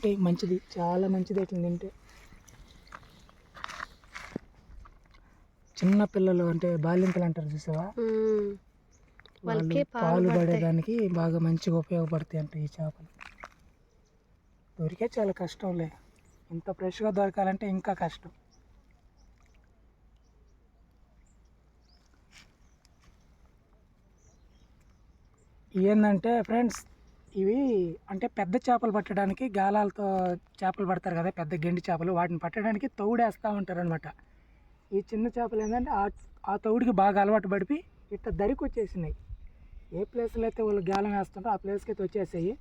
ఉంటాయి మంచిది చాలా మంచిది ఇట్లా తింటే. చిన్న పిల్లలు అంటే బాలింతలు అంటారు చూసావా. వాళ్ళు పాలు పడేదానికి బాగా మంచిగా ఉపయోగపడతాయి అంట ఈ చేపలు. దొరికే చాలా కష్టంలే ఇంత ఫ్రెష్గా దొరకాలంటే ఇంకా కష్టం. ఏంటంటే ఫ్రెండ్స్ ఇవి అంటే పెద్ద చేపలు పట్టడానికి గాలాలతో చేపలు పడతారు కదా పెద్ద గెండి చేపలు. వాటిని పట్టడానికి తౌడేస్తూ ఉంటారు అనమాట ఈ చిన్న చేపలు ఏంటంటే ఆ ఆ తౌడికి బాగా అలవాటు పడిపి ఇట్లా దరికి వచ్చేసినాయి ఏ ప్లేస్లో అయితే వాళ్ళు గాలం వేస్తుంటో ఆ ప్లేస్కి అయితే వచ్చేసాయి.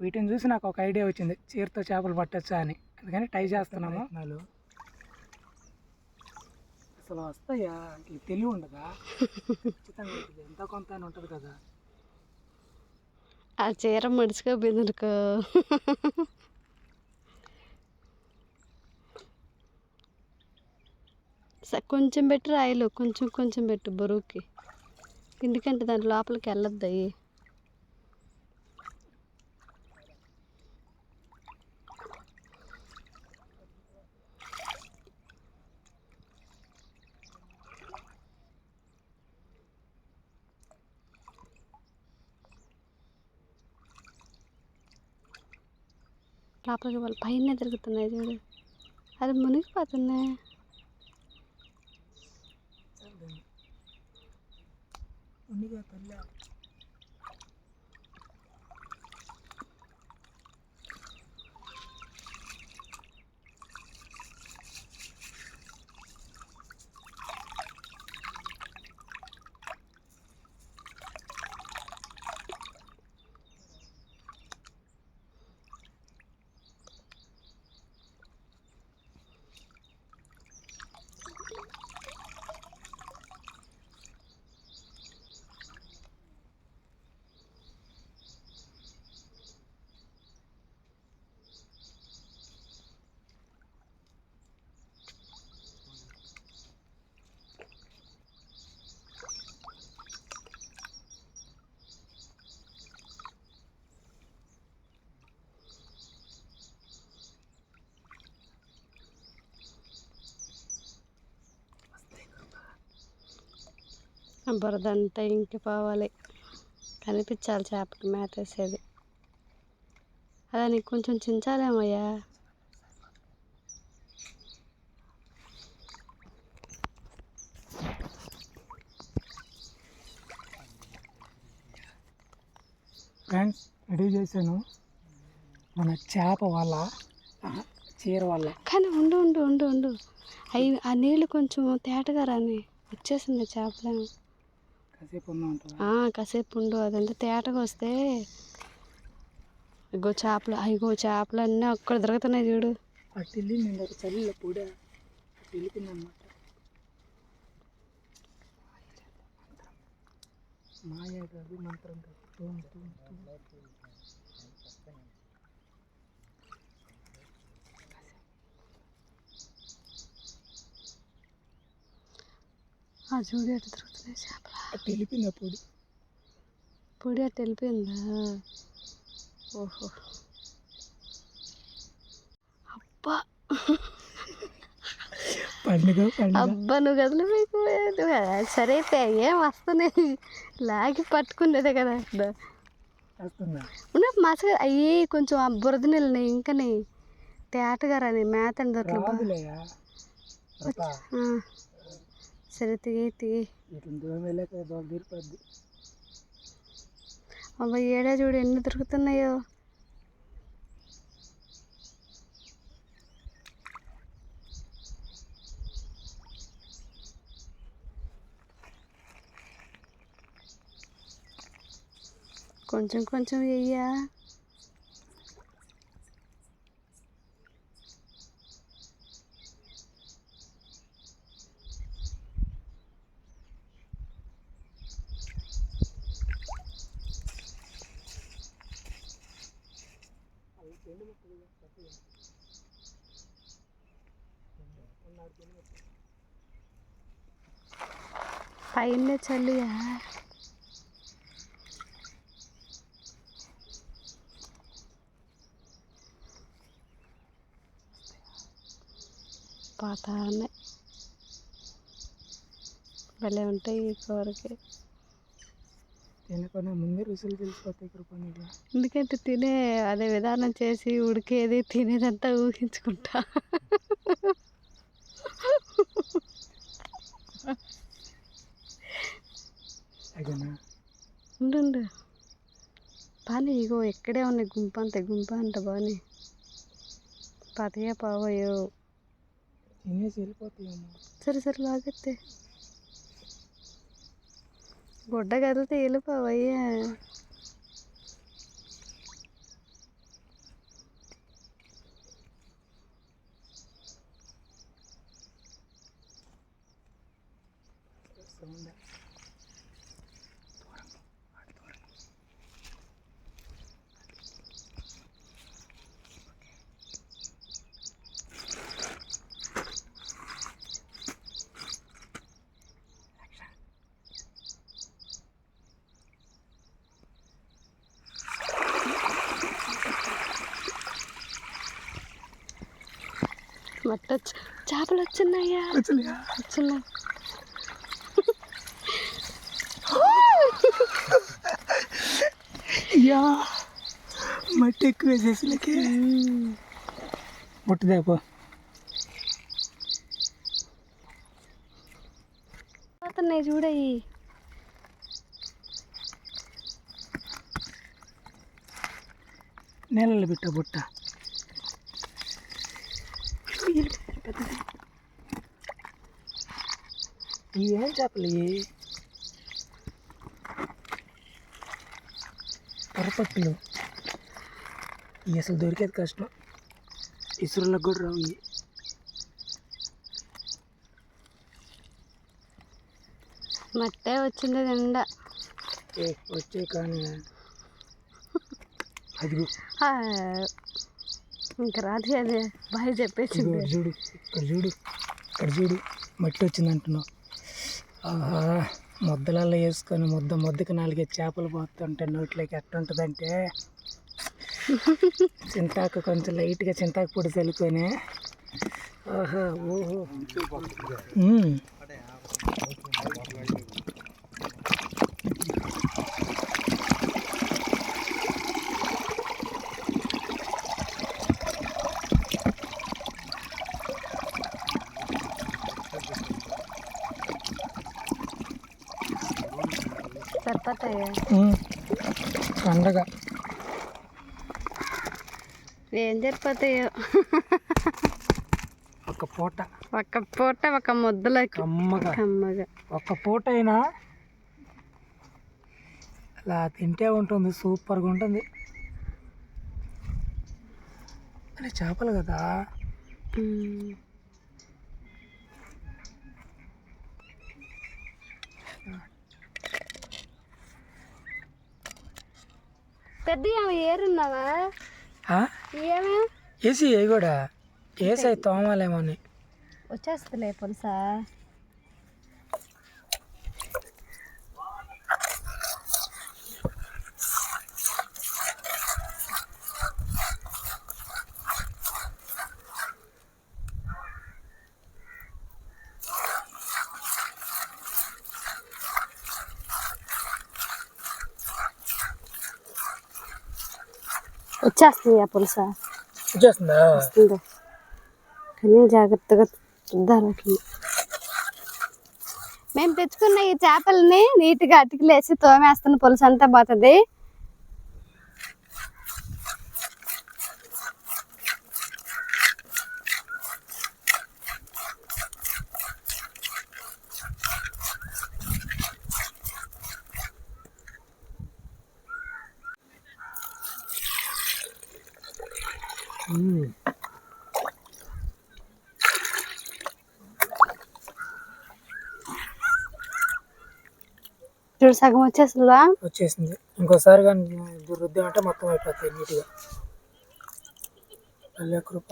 వీటిని చూసి నాకు ఒక ఐడియా వచ్చింది. చీరతో చేపలు పట్టొచ్చా అని. అందుకని ట్రై చేస్తున్నాము. అసలు వస్తాయా? తెలివి ఉండదా? ఖచ్చితంగా. ఎంత కొంత అని ఉంటుంది కదా. ఆ చీర మడిచిపోయింది అనుకో స- కొంచెం పెట్టి రాయలు కొంచెం కొంచెం పెట్టు బరువుకి. ఎందుకంటే దాని లోపలికి వెళ్ళొద్దు లోపలికి వాళ్ళు పైన తిరుగుతున్నాయి చూడు. అది మునిగిపోతున్నాయి మునిగిపోతున్నా బురద అంతా ఇంకిపోవాలి కనిపించాలి చేపకి మేత వేసేది. అదా నీకు కొంచెం చించాలేమయ్యా? ఫ్రెండ్స్ రెడీ చేశాను. మన చేప వల్ల చీర వల్ల కానీ ఉండు ఉండు ఉండు ఉండు. అవి ఆ నీళ్ళు కొంచెం తేటగా రాని వచ్చేసింది చేపలేమో కాసేపు ఉండు అదంతా తేటగా వస్తే ఇగో చేపలు అయ్యో చేపలు అన్నీ అక్కడ దొరుకుతున్నాయి చూడు. అటు ఒక అటు మాయ కాదు మంత్రం కాదు తూమ్ తూమ్ తూమ్ ఆ చూడు దొరుకుతున్నాయి చేపలు? పొడి? అటు వెళ్ళిపోయిందా? ఓహో. అబ్బా. పండుగ అబ్బా నువ్వు సరే అయితే ఏం వస్తున్నాయి? లాగి పట్టుకునేదే కదా ఉన్న మసగ అయ్యి కొంచెం ఆ బురద నీళ్ళని ఇంకని తేటగా రాని మేత దొరకలు రాదులేయా రపా సరే తిగి తిగి అబ్బా ఏడా చూడు ఎన్ని దొరుకుతున్నాయో. కొంచెం కొంచెం వెయ్యా. பையன சொல்லியா பார்த்தானே వెళ్ళే ఉంటాయి కూరకి తినకుండా ముందే రుసులు తెలిసిపోతాయి కృప నీకు ఎందుకంటే తినే అదే విధానం చేసి ఉడికేది తినేదంతా ఊహించుకుంటా. అదేనా ఉండు బాగానే ఇగో ఇక్కడే ఉన్నాయి గుంపు అంతే గుంపు అంట బాగానే పతగా పోవయో. తినేసి వెళ్ళిపోతాయేమో. సరే సరే లాగెత్తే. गुड्डा कदल तेल पवैया మట్ట చేపలు వచ్చినాయా? వచ్చినాయి? యా మట్టి ఎక్కువ వేసేసినకి ముట్టదేపో పోతున్నాయి చూడయి నీళ్ళలో పెట్ట బుట్ట. ఏం చేపలు పొరపట్టులు ఇవి అసలు దొరికేది కష్టం. ఇసురులకు కూడా రావు ఇవి. మట్టే వచ్చింది ఏ వచ్చే కానీ. అదిగో. ఆ, ఇంకా రాదు అదే బాగా చెప్పేసి చూడు ఇక్కడ చూడు ఇక్కడ చూడు మట్టి వచ్చింది అంటున్నావు. ఆహా ముద్దలలో వేసుకొని ముద్ద ముద్దకి నాలుగే చేపలు పోతుంటే నోట్లోకి ఎట్టుంటుందంటే చింతాకు కొంచెం లైట్గా చింతాకు పొడి చల్లుకొని ఆహా ఓహో. పండగ. ఏం సరిపోతాయో ఒక పూట. ఒక్క పూట ఒక ముద్దలకి. కమ్మగా. ఒక్క పూట అయినా అలా తింటే ఉంటుంది సూపర్గా ఉంటుంది. అరే చేపలు కదా? పెద్ద ఏరున్నావా? అవి కూడా తోమాలేమో అని. వచ్చేస్తలే పులుసా? వచ్చేస్తుంది ఆ పులుసా. వచ్చేస్తుందా? వస్తుంది. కానీ జాగ్రత్తగా దానికి మేము తెచ్చుకున్న ఈ చేపల్ని నీట్గా అతికిలేసి తోమేస్తున్న పులుసు అంతా పోతుంది. చూడు సగం వచ్చేస్తుందా? వచ్చేసింది. ఇంకోసారి కానీ రుద్దామంటే మొత్తం అయిపోతాయి నీట్గా. కృప.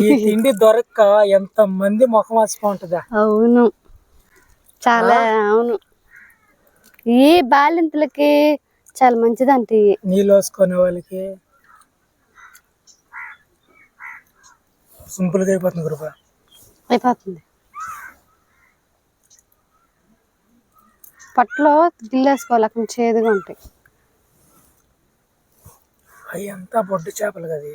ఈ తిండి దొరక్క ఎంత మంది ముఖం వాసిపోతుందా అవును. చాలా అవును. ఈ బాలింతలకి చాలా మంచిదంట ఇవి. నీళ్ళు వేసుకునే వాళ్ళకి. సింపుల్గా అయిపోతుంది కృప. అయిపోతుంది. పట్లో గిల్లేసుకోవాలి అక్కడ చేదుగా ఉంటాయి. అవి అంతా బొడ్డు చేపలు కదా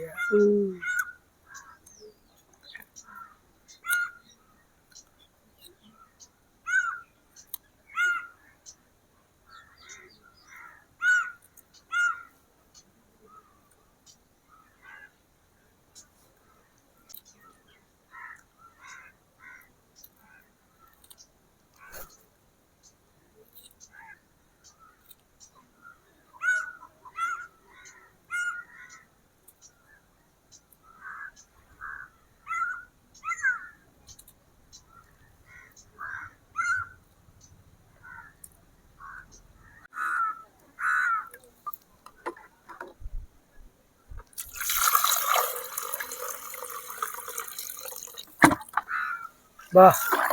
బా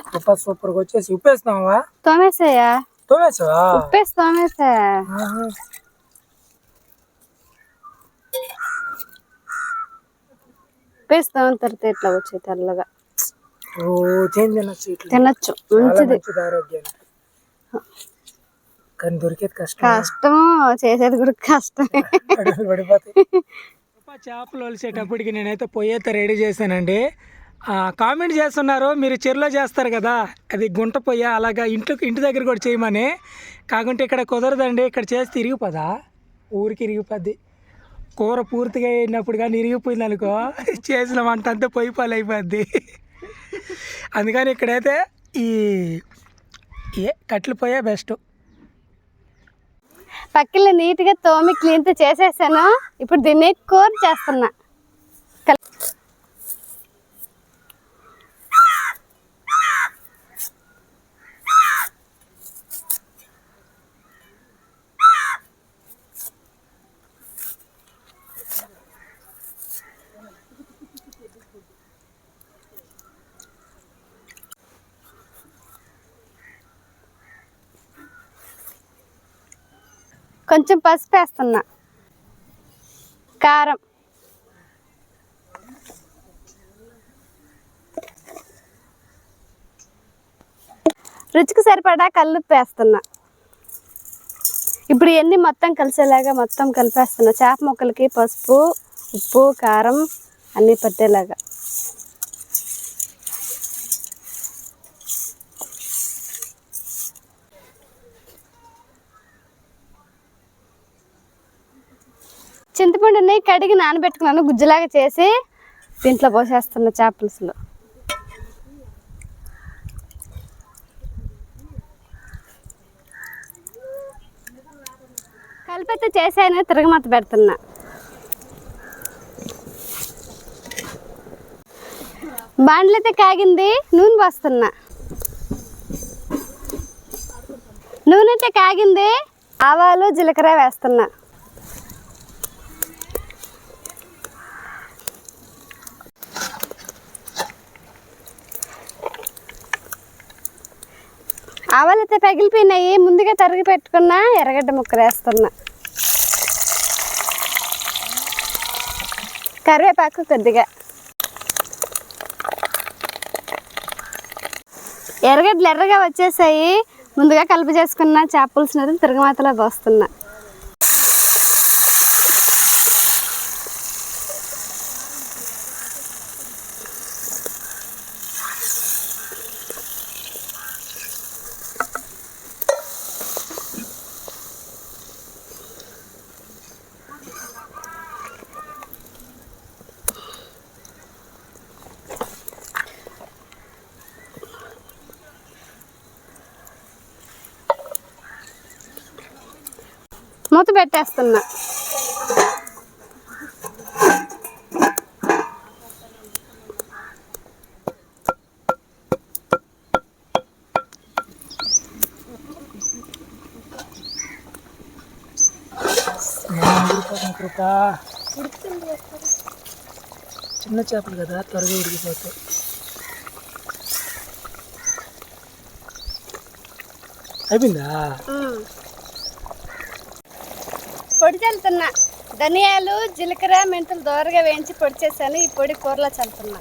కృప సూపర్గా వచ్చేసి. ఉప్పేస్తున్నావా? తోమేసాయా తోమేసావా ఉప్పేసి తోమేసా. ఉప్పేసి తర్వాత ఇట్లా వచ్చాయి తెల్లగా. తినచ్చు తినచ్చు మంచిది. ఆరోగ్యానికి. కానీ దొరికేది కష్టం కష్టము చేసేది కూడా కష్టమే. పడిపోతాయి. చేపలు వలిసేటప్పటికి నేనైతే పొయ్యి అయితే రెడీ చేశానండి. కామెంట్ చేస్తున్నారు మీరు చెరులో చేస్తారు కదా అది గుంట పొయ్య అలాగా ఇంట్లో ఇంటి దగ్గర కూడా చేయమని. కాకుంటే ఇక్కడ కుదరదండి ఇక్కడ చేస్తే ఇరిగిపోదా? ఊరికి ఇరిగిపోద్ది. కూర పూర్తిగా అయినప్పుడు కానీ ఇరిగిపోయింది అనుకో చేసిన వంట అంతా పొయ్యి పాలు అయిపోద్ది. అందుకని ఇక్కడైతే ఈ ఏ కట్లు పొయ్యే బెస్ట్ పక్కన నీట్గా తోమి క్లీన్తో చేసేసాను. ఇప్పుడు దీన్ని కూర చేస్తున్నా. కొంచెం పసుపు వేస్తున్నా. కారం. రుచికి సరిపడా కల్లుప్పు వేస్తున్నా. ఇప్పుడు ఇవన్నీ మొత్తం కలిసేలాగా మొత్తం కలిపేస్తున్నా. చేప ముక్కలకి పసుపు ఉప్పు కారం అన్నీ పట్టేలాగా. చింతపండుని కడిగి నానబెట్టుకున్నాను గుజ్జులాగా చేసి దీంట్లో పోసేస్తున్న చేపలుసులో. కలిపితే చేసాను తిరగమత పెడుతున్నా. బాండ్లైతే కాగింది నూనె పోస్తున్నా. నూనె అయితే కాగింది ఆవాలు జీలకర్ర వేస్తున్నా. అయితే పగిలిపోయినాయి ముందుగా తరిగి పెట్టుకున్న ఎర్రగడ్డ ముక్కలు వేస్తున్నా. కరివేపాకు కొద్దిగా. ఎర్రగడ్డలు ఎర్రగా వచ్చేసాయి. ముందుగా కలుపు చేసుకున్న చేపలుసినది తిరగమాతలో పోస్తున్నా. పెట్టేస్తున్నా. చిన్న చేపలు కదా త్వరగా ఉడికిపోతాయి. అయిపోయిందా? పొడి చల్లుతున్నా. ధనియాలు జీలకర్ర మెంతులు దోరగా వేయించి పొడి చేశాను. ఈ పొడి కూరలో చల్లుతున్నా.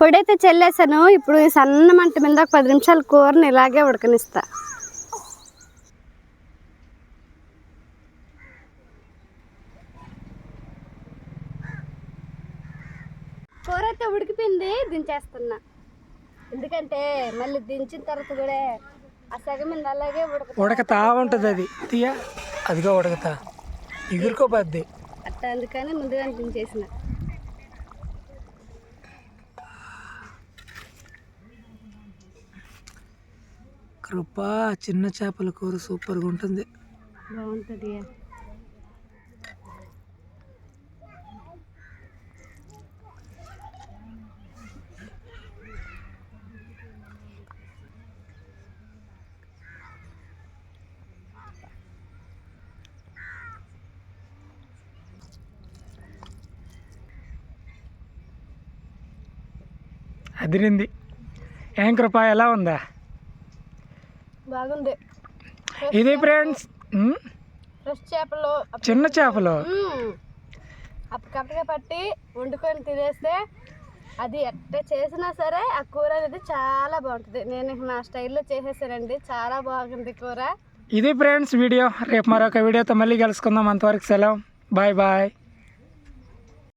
పొడి అయితే చల్లేసాను ఇప్పుడు సన్న మంట మీద ఒక పది నిమిషాలు కూరని ఇలాగే ఉడకనిస్తా. కూర అయితే ఉడికిపోయింది. దించేస్తున్నా ఎందుకంటే మళ్ళీ దించిన తర్వాత కూడా ఆ సగం అలాగే ఉడక ఉడకతా ఉంటుంది అది. తీయ అదిగో ఉడకతా. ఎగురుకోపోద్ది అట్లా అందుకని ముందుగా దించేసిన. కృప చిన్న చేపల కూర సూపర్గా ఉంటుంది బాగుంటుంది. అదిరింది. ఏం కృప ఎలా ఉందా? బాగుంది. ఇది ఫ్రెండ్స్ చేపలు. చిన్న చేపలు. అప్పటికప్పుడే పట్టి వండుకొని తినేస్తే అది ఎట్ట చేసినా సరే ఆ కూర అనేది చాలా బాగుంటుంది. నేను నా స్టైల్లో చేసేసానండి. చాలా బాగుంది కూర. ఇది ఫ్రెండ్స్ వీడియో. రేపు మరొక వీడియోతో మళ్ళీ కలుసుకుందాం. అంతవరకు సెలవు. Bye bye.